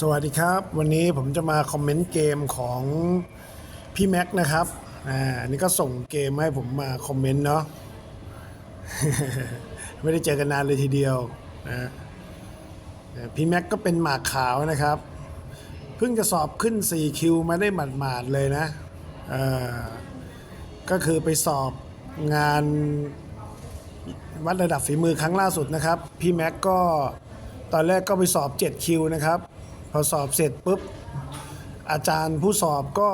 สวัสดีครับ วันนี้ผมจะมาคอมเมนต์เกมของพี่แม็กนะครับอ่าอันนี้ก็ส่งเกมให้ผมมาคอมเมนต์เนาะ ไม่ได้เจอกันนานเลยทีเดียวนะพี่แม็กก็เป็นหมากขาวนะครับ เพิ่งจะสอบขึ้น 4 คิวมาได้หมาดๆเลยนะเอ่อก็คือไปสอบงานวัดระดับฝีมือครั้งล่าสุดนะครับ พี่แม็กก็ตอนแรกก็ไปสอบ 7 คิวนะครับ พอสอบเสร็จปุ๊บ อาจารย์ผู้สอบก็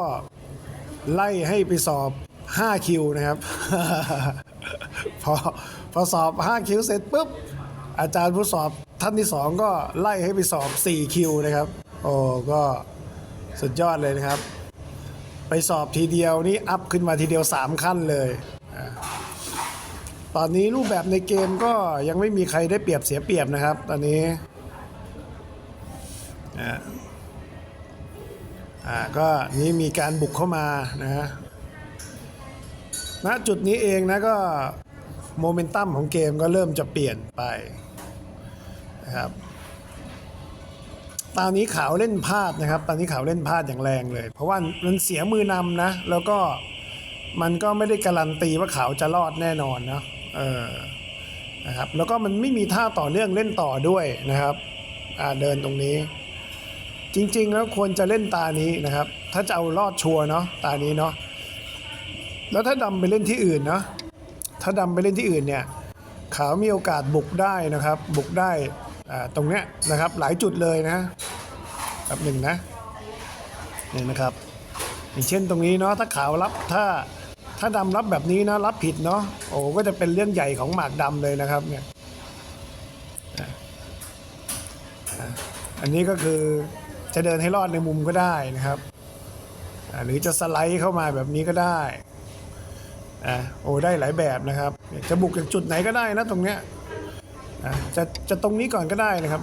ไล่ให้ไปสอบ 5 คิวนะครับ พอพอสอบ 5 คิวเสร็จปุ๊บ อาจารย์ผู้สอบท่านที่ 2 ก็ไล่ให้ไปสอบ 4 คิวนะครับ โอ้ก็สุดยอดเลยนะครับ ไปสอบทีเดียวนี่อัพขึ้นมาทีเดียว 3 ขั้นเลย ตอนนี้รูปแบบในเกมก็ยังไม่มีใครได้เปรียบเสียเปรียบนะครับ ตอนนี้ อ่าอ่าก็นี่มีการบุกเข้ามานะฮะณจุดนี้เองนะก็โมเมนตัมของเกมก็เริ่มจะเปลี่ยนไปนะครับตอนนี้ขาวเล่นพลาดนะครับ ตอนนี้ขาวเล่นพลาดอย่างแรงเลย เพราะว่ามันเสียมือนำนะ แล้วก็มันก็ไม่ได้การันตีว่าขาวจะรอดแน่นอนนะเออนะครับแล้วก็มันไม่มีท่าต่อเนื่องเล่นต่อด้วยนะครับอ่าเดินตรงนี้ จริงๆแล้วควรจะเล่นตานี้นะครับ ถ้าจะเอารอดชัวร์เนาะตานี้เนาะแล้วถ้าดำไปเล่นที่อื่นเนาะถ้าดำไปเล่นที่อื่นเนี่ยขาวมีโอกาสบุกได้นะครับ บุกได้ตรงเนี้ยนะครับหลายจุดเลยนะแบบหนึ่งนะนี่นะครับ อย่างเช่นตรงนี้เนาะถ้าขาวรับถ้าถ้าดำรับแบบนี้นะรับผิดเนาะโอ้ก็จะเป็นเรื่องใหญ่ของหมากดำเลยนะครับเนี่ยอันนี้ก็คือ จะเดินให้รอดในมุมก็ได้นะครับหรือจะสไลด์เข้ามาแบบนี้ก็ได้อะโอ้ได้หลายแบบนะครับ จะบุกจากจุดไหนก็ได้นะตรงเนี้ยอะจะจะตรงนี้ก่อนก็ได้นะครับ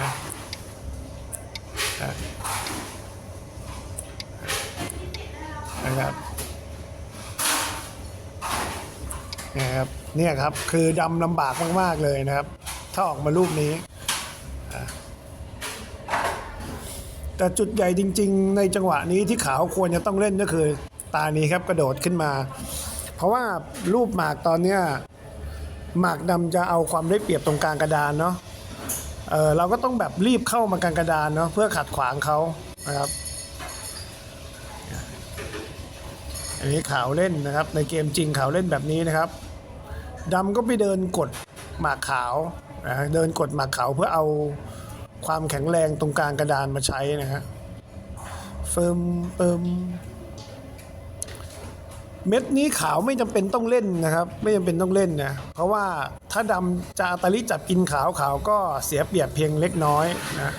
นะนะครับนี่ยครับเนี่ยครับคือดำลำบากมาก ๆ เลยนะครับ ถ้าออกมารูปนี้ แต่จุดใหญ่จริง ๆ ในจังหวะนี้ที่ขาวควรจะต้องเล่นก็คือ ตานี้ครับกระโดดขึ้นมา เพราะว่ารูปหมากตอนเนี้ยหมากดำจะเอาความได้เปรียบตรงกลางกระดานเนาะเออเราก็ต้องแบบรีบเข้ามากลางกระดานเนาะเพื่อขัดขวางเขานะครับ อันนี้ขาวเล่นนะครับ ในเกมจริงขาวเล่นแบบนี้นะครับดำก็ไปเดินกดหมากขาวนะเดินกดหมากขาวเพื่อเอา ความแข็งแรงตรงกลางกระดานมาใช้นะฮะเฟิมเปิมเม็ดนี้ขาวไม่จำเป็นต้องเล่นนะครับ ไม่จำเป็นต้องเล่นนะเพราะว่าถ้าดำจะอตาลิจับกินขาวขาวก็เสียเปรียบเพียงเล็กน้อยนะ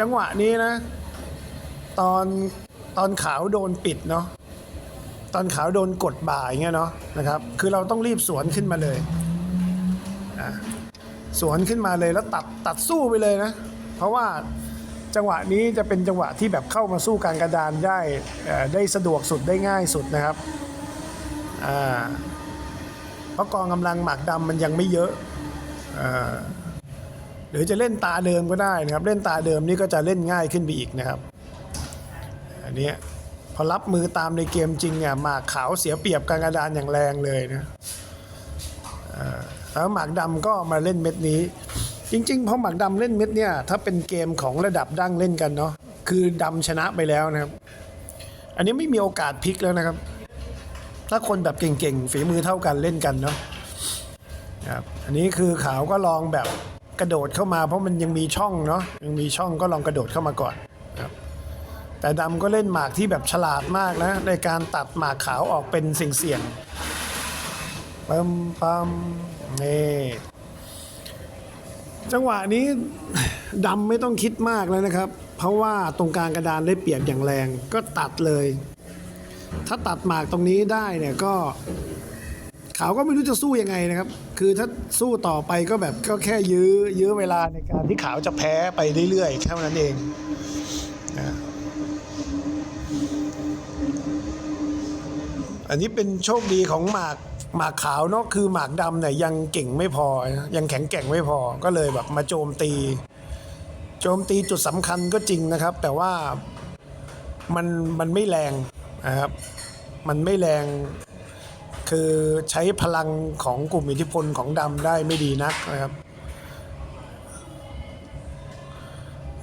จังหวะนี้นะ ตอนตอนขาวโดนปิดเนาะตอนขาวโดนกดบ่ายเงี้ยเนาะนะครับ คือเราต้องรีบสวนขึ้นมาเลยอะ สวนขึ้นมาเลยแล้วตัดตัดสู้ไปเลยนะ เพราะว่าจังหวะนี้จะเป็นจังหวะที่แบบเข้ามาสู้การกระดานได้ได้สะดวกสุดได้ง่ายสุดนะครับเพราะกองกำลังหมากดำมันยังไม่เยอะอหรือจะเล่นตาเดิมก็ได้นะครับ เล่นตาเดิมนี่ก็จะเล่นง่ายขึ้นไปอีกนะครับอันนี้พอรับมือตามในเกมจริงเนี่ยหมากขาวเสียเปรียบกางกระดานอย่างแรงเลยนะ แล้วหมากดำก็มาเล่นเม็ดนี้ จริงๆพอหมากดำเล่นเม็ดเนี่ยถ้าเป็นเกมของระดับดั้งเล่นกันเนาะคือดำชนะไปแล้วนะครับ อันนี้ไม่มีโอกาสพลิกแล้วนะครับ ถ้าคนแบบเก่งๆฝีมือเท่ากันเล่นกันเนาะครับอันนี้คือขาวก็ลองแบบกระโดดเข้ามา เพราะมันยังมีช่องเนาะยังมีช่องก็ลองกระโดดเข้ามาก่อนครับแต่ดำก็เล่นหมากที่แบบฉลาดมากนะ ในการตัดหมากขาวออกเป็นเสี่ยงๆปั๊มปั๊ม นี่จังหวะนี้ดำไม่ต้องคิดมากแล้วนะครับ เพราะว่าตรงกลางกระดานได้เปรียบอย่างแรงก็ตัดเลย ถ้าตัดหมากตรงนี้ได้เนี่ยก็ขาวก็ไม่รู้จะสู้ยังไงนะครับ คือถ้าสู้ต่อไปก็แบบก็แค่ยื้อยื้อเวลาในการที่ขาวจะแพ้ไปเรื่อยๆแค่นั้นเองอันนี้เป็นโชคดีของหมาก หมากขาวเนาะคือหมากดำเนี่ยยังเก่งไม่พอ ยังแข็งแกร่งไม่พอก็เลยแบบมาโจมตี โจมตีจุดสำคัญก็จริงนะครับ แต่ว่ามันมันไม่แรงนะครับ มันไม่แรงคือใช้พลังของกลุ่มอิทธิพลของดำได้ไม่ดีนักนะครับ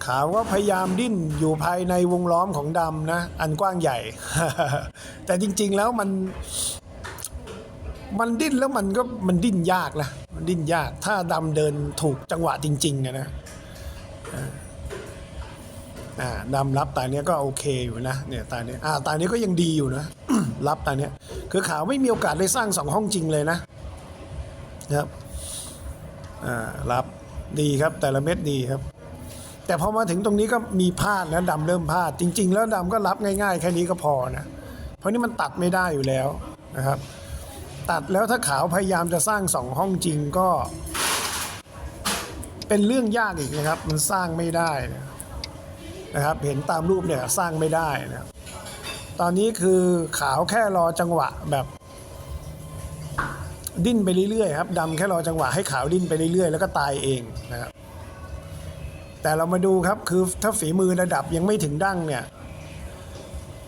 ขาวก็พยายามดิ้นอยู่ภายในวงล้อมของดำนะ อันกว้างใหญ่ แต่จริงๆแล้วมัน มันดิ้นแล้วมันก็มันดิ้นยากนะมันดิ้นยาก ถ้าดำเดินถูกจังหวะจริงๆอะนะอ่าดำรับตาเนี้ยก็โอเคอยู่นะเนี่ยตาเนี้ยอ่าตาเนี้ยก็ยังดีอยู่นะรับตาเนี้ยคือขาวไม่มีโอกาสได้สร้างสองห้องจริงเลยนะนะ ครับอ่ารับดีครับแต่ละเม็ดดีครับ แต่พอมาถึงตรงนี้ก็มีพลาดนะดำเริ่มพลาด จริง ๆ แล้วดำก็รับง่าย ๆ แค่นี้ก็พอนะ เพราะนี่มันตัดไม่ได้อยู่แล้วนะครับ ตัดแล้วถ้าขาวพยายามจะสร้างสองห้องจริงก็ เป็นเรื่องยากอีกนะครับ มันสร้างไม่ได้นะครับ เห็นตามรูปเนี่ยสร้างไม่ได้นะตอนนี้คือขาวแค่รอจังหวะแบบ ดิ้นไปเรื่อยๆครับดำแค่รอจังหวะให้ขาวดิ้นไปเรื่อยๆ แล้วก็ตายเองนะครับแต่เรามาดูครับคือถ้าฝีมือระดับยังไม่ถึงดั้งเนี่ย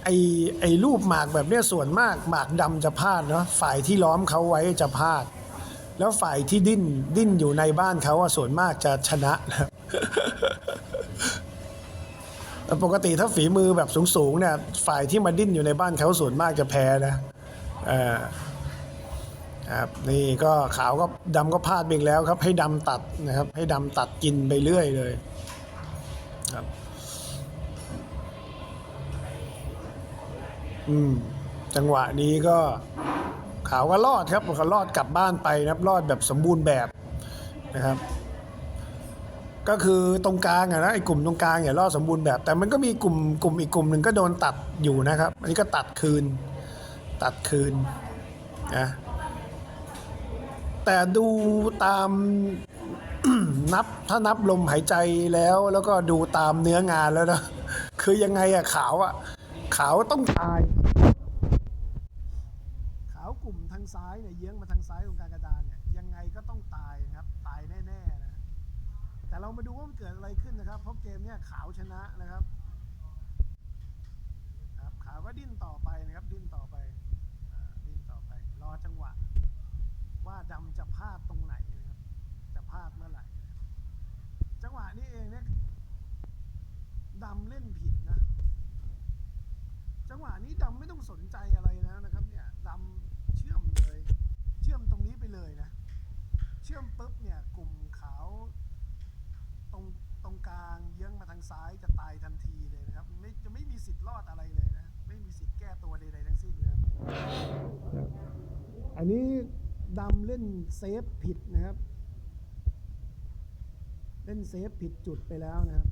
ไอไอรูปหมากแบบเนี้ยส่วนมากหมากดำจะพลาดเนาะฝ่ายที่ล้อมเขาไว้จะพลาด แล้วฝ่ายที่ดิ้นดิ้นอยู่ในบ้านเขาอะส่วนมากจะชนะนะปกติถ้าฝีมือแบบสูงๆเนี่ยฝ่ายที่มาดิ้นอยู่ในบ้านเขาส่วนมากจะแพ้นะครับนี่ก็ขาวก็ดำก็พลาดไปแล้วครับ ให้ดำตัดนะครับ ให้ดำตัดกินไปเรื่อยเลยครับ อืม จังหวะนี้ก็ขาวก็รอดครับก็รอดกลับบ้านไปนะครับ รอดแบบสมบูรณ์แบบนะครับ ก็คือตรงกลางอะนะไอ้กลุ่มตรงกลางอย่ารอดสมบูรณ์แบบ แต่มันก็มีกลุ่มกลุ่มอีกกลุ่มหนึ่งก็โดนตัดอยู่นะครับ อันนี้ก็ตัดคืน ตัดคืนนะแต่ดูตามนับถ้านับลมหายใจแล้ว แล้วก็ดูตามเนื้องานแล้วนะคือยังไงอะขาวอะขาวต้องตาย ขาวกลุ่มทางซ้ายเนี่ยเยื้องมาทางซ้ายตรงกลางกระดานเนี่ยยังไงก็ต้องตายนะครับ ตายแน่ๆนะ แต่เรามาดูว่ามันเกิดอะไรขึ้นนะครับ เพราะเกมเนี่ยขาวชนะนะครับ ครับขาวก็ดิ้นต่อไปนะครับ ดิ้นต่อไปอดิ้นต่อไป รอจังหวะ ว่าดำจะพลาดตรงไหนนะครับ จะพลาดเมื่อไหร่ จังหวะนี้เองเนี่ยดำเล่นผิดนะ จังหวะนี้ดำไม่ต้องสนใจอะไร เลยนะ เชื่อมปุ๊บเนี่ยกลุ่มขาวตรงตรงกลางเยื้องมาทางซ้ายจะตายทันทีเลยนะครับไม่จะไม่มีสิทธิ์รอดอะไรเลยนะ ไม่มีสิทธิ์แก้ตัวใดๆทั้งสิ้นนะครับ อันนี้ดำเล่นเซฟผิดนะครับ เล่นเซฟผิดจุดไปแล้วนะครับ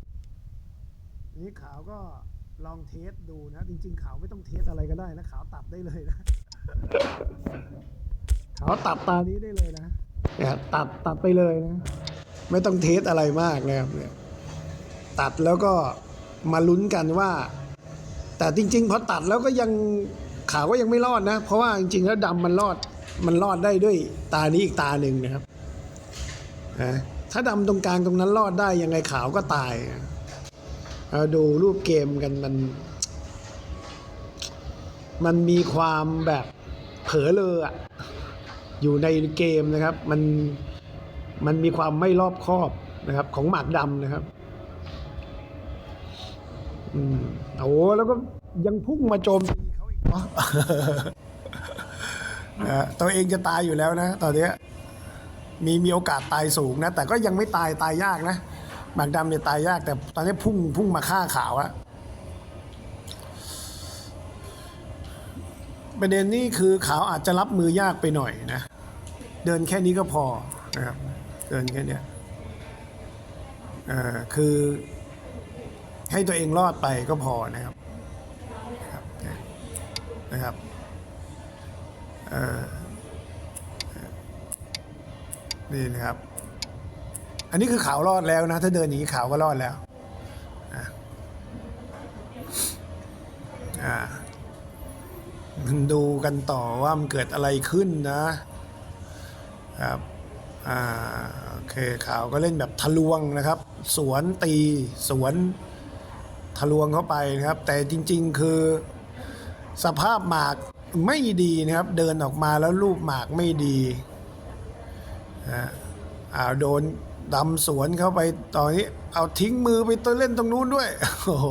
อันนี้ขาวก็ลองเทสดูนะ จริง ๆ ขาวไม่ต้องเทสอะไรก็ได้นะ ขาวตัดได้เลยนะ เขาตัดตานี้ได้เลยนะเนี่ยตัดตัดไปเลยนะ ไม่ต้องเทสอะไรมากนะครับเนี่ยตัดแล้วก็มาลุ้นกันว่า แต่จริง ๆ พอตัดแล้วก็ยังขาวก็ยังไม่รอดนะ เพราะว่าจริงๆแล้วดำมันรอดมันรอดได้ด้วยตานี้อีกตาหนึ่งนะครับนะถ้าดำตรงกลางตรงนั้นรอดได้ยังไงขาวก็ตายเอาดูรูปเกมกันมัน มันมีความแบบเผลอเลออะ อยู่ในเกมนะครับ มันมันมีความไม่รอบคอบนะครับ ของหมากดำนะครับอืมโอ้แล้วก็ยังพุ่งมาโจมตีเขาอีกเนาะนะตัวเองจะตายอยู่แล้วนะ ตอนเนี้ยมีมีโอกาสตายสูงนะ แต่ก็ยังไม่ตายตายยากนะหมากดำเนี่ยตายยาก แต่ตอนนี้พุ่งพุ่งมาฆ่าขาวอะประเด็นนี้คือขาวอาจจะรับมือยากไปหน่อยนะ เดินแค่นี้ก็พอนะครับเดินแค่นี้อ่อคือให้ตัวเองรอดไปก็พอนะครับนะครับนะครับอ่านี่นะครับ อันนี้คือขาวรอดแล้วนะ ถ้าเดินอย่างนี้ขาวก็รอดแล้วอะอ่าดูกันต่อว่ามันเกิดอะไรขึ้นนะ ครับอ่าเคขาวก็เล่นแบบทะลวงนะครับ สวนตีสวนทะลวงเข้าไปนะครับ แต่จริง ๆ คือสภาพหมากไม่ดีนะครับ เดินออกมาแล้วรูปหมากไม่ดีอ่าโดนดำสวนเข้าไปตอนนี้เอาทิ้งมือไปตัวเล่นตรงนู้นด้วย โอ้โห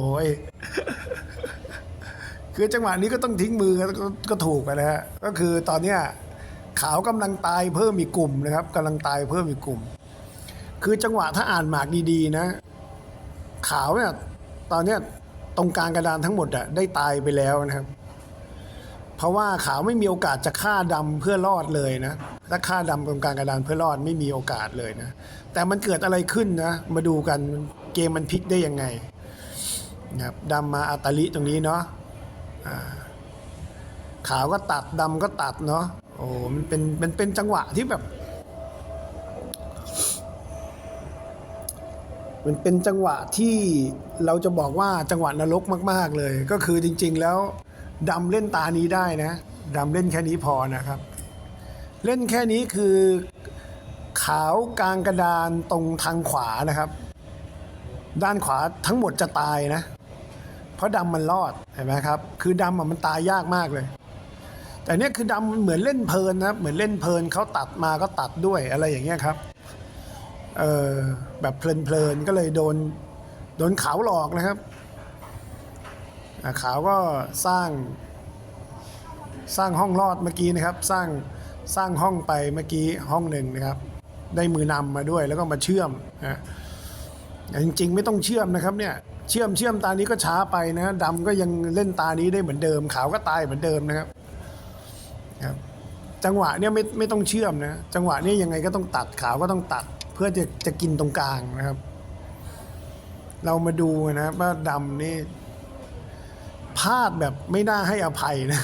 คือจังหวะนี้ก็ต้องทิ้งมือก็ถูกนะฮะก็คือตอนเนี้ย ขาวกำลังตายเพิ่มอีกกลุ่มนะครับกำลังตายเพิ่มอีกกลุ่ม คือจังหวะถ้าอ่านหมากดีๆนะ ขาวเนี่ยตอนเนี้ยตรงกลางกระดานทั้งหมดอะได้ตายไปแล้วนะครับ เพราะว่าขาวไม่มีโอกาสจะฆ่าดำเพื่อรอดเลยนะถ้าฆ่าดำตรงกลางกระดานเพื่อรอดไม่มีโอกาสเลยนะแต่มันเกิดอะไรขึ้นนะมาดูกันเกมมันพลิกได้ยังไงนะครับดำมาอาตลิตรงนี้เนาะอ่าขาวก็ตัดดำก็ตัดเนาะ อ้มันเป็นมันเป็นจังหวะที่แบบ มันเป็นจังหวะที่เราจะบอกว่าจังหวะนรกมาก ๆ เลย ก็คือจริง ๆ แล้วดำเล่นตานี้ได้นะดำเล่นแค่นี้พอนะครับ เล่นแค่นี้คือขาวกลางกระดานตรงทางขวานะครับ ด้านขวาทั้งหมดจะตายนะ เพราะดำมันรอดเห็นไหมครับ คือดำมันตายยากมากเลย แต่เนี้ยคือดำเหมือนเล่นเพลินนะครับเหมือนเล่นเพลินเขาตัดมาก็ตัดด้วยอะไรอย่างเงี้ยครับเออแบบเพลินๆก็เลยโดนโดนขาวหลอกนะครับอะขาวก็สร้าง สร้างห้องรอดเมื่อกี้นะครับ สร้างสร้างห้องไปเมื่อกี้ห้องหนึ่งนะครับ ได้มือนำมาด้วยแล้วก็มาเชื่อมนะจริงๆ ไม่ต้องเชื่อมนะครับเนี่ยเชื่อมเชื่อมตานี้ก็ช้าไปนะดำก็ยังเล่นตานี้ได้เหมือนเดิม ขาวก็ตายเหมือนเดิมนะครับ ครับจังหวะเนี่ยไม่ไม่ต้องเชื่อมนะ จังหวะเนี้ยังไงก็ต้องตัดขาวก็ต้องตัด เพื่อจะจะกินตรงกลางนะครับ เรามาดูนะว่าดำนี่พลาดแบบไม่น่าให้อภัยนะ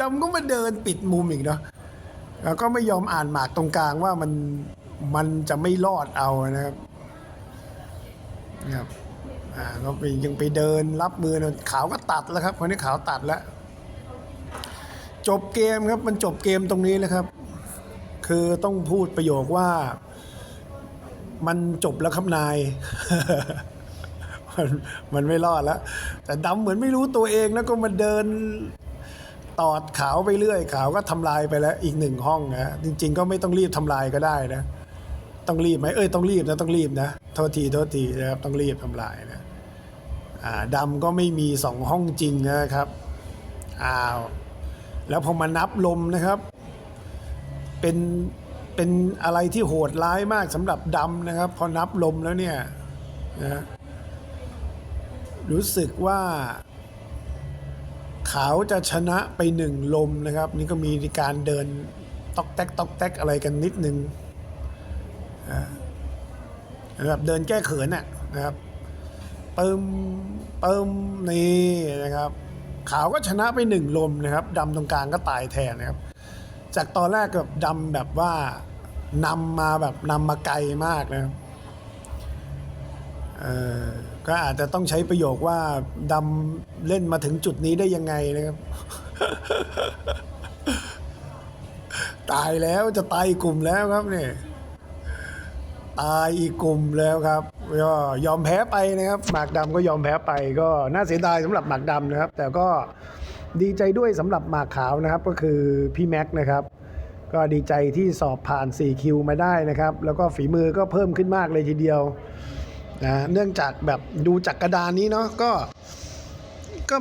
ดำก็มาเดินปิดมุมอีกเนาะแล้วก็ไม่ยอมอ่านหมากตรงกลางว่ามันมันจะไม่รอดเอานะครับนะครับอ่าก็ไปยังไปเดินรับมือนะขาวก็ตัดแล้วครับคนนี้ขาวตัดแล้ว จบเกมครับมันจบเกมตรงนี้แล้วครับ คือต้องพูดประโยคว่า มันจบแล้วครับนายมันมันไม่รอดแล้ว แต่ดำเหมือนไม่รู้ตัวเองแล้วก็มาเดินตอดขาวไปเรื่อย ขาวก็ทำลายไปแล้วอีกหนึ่งห้องนะจริง ๆ ก็ไม่ต้องรีบทำลายก็ได้นะ ต้องรีบไหมเอ้ยต้องรีบนะต้องรีบนะโทษทีโทษทีนะครับต้องรีบทำลายนะอ่าดำก็ไม่มีสองห้องจริงนะครับอ้าว แล้วพอมานับลมนะครับ เป็นเป็นอะไรที่โหดร้ายมากสำหรับดำนะครับ พอนับลมแล้วเนี่ยนะรู้สึกว่า ขาวจะชนะไปหนึ่งลมนะครับ นี่ก็มีการเดินตอกแตกตอกแตกอะไรกันนิดนึงอ่าแบบเดินแก้เขินน่ะนะครับเปิมเปิมนี่นะครับ ขาวก็ชนะไปหนึ่งลมนะครับดำตรงกลางก็ตายแทนนะครับ จากตอนแรกแบบดำแบบว่านำมาแบบนำมาไกลมากนะครับเออก็อาจจะต้องใช้ประโยคว่าดำเล่นมาถึงจุดนี้ได้ยังไงนะครับ ตายแล้วจะตายอีกกลุ่มแล้วครับเนี่ยตายอีกกลุ่มแล้วครับ ก็ยอมแพ้ไปนะครับหมากดำก็ยอมแพ้ไปก็น่าเสียดายสำหรับหมากดำนะครับ แต่ก็ดีใจด้วยสำหรับหมากขาวนะครับก็คือพี่แม็กนะครับ ก็ดีใจที่สอบผ่าน 4 คิวมาได้นะครับ แล้วก็ฝีมือก็เพิ่มขึ้นมากเลยทีเดียวนะเนื่องจากแบบดูจากกระดานนี้เนาะก็ก็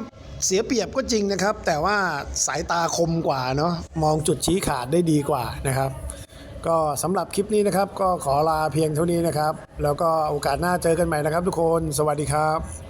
เสียเปรียบก็จริงนะครับ แต่ว่าสายตาคมกว่าเนาะมองจุดชี้ขาดได้ดีกว่านะครับ ก็สำหรับคลิปนี้นะครับ ก็ขอลาเพียงเท่านี้นะครับ แล้วก็โอกาสหน้าเจอกันใหม่นะครับทุกคน สวัสดีครับ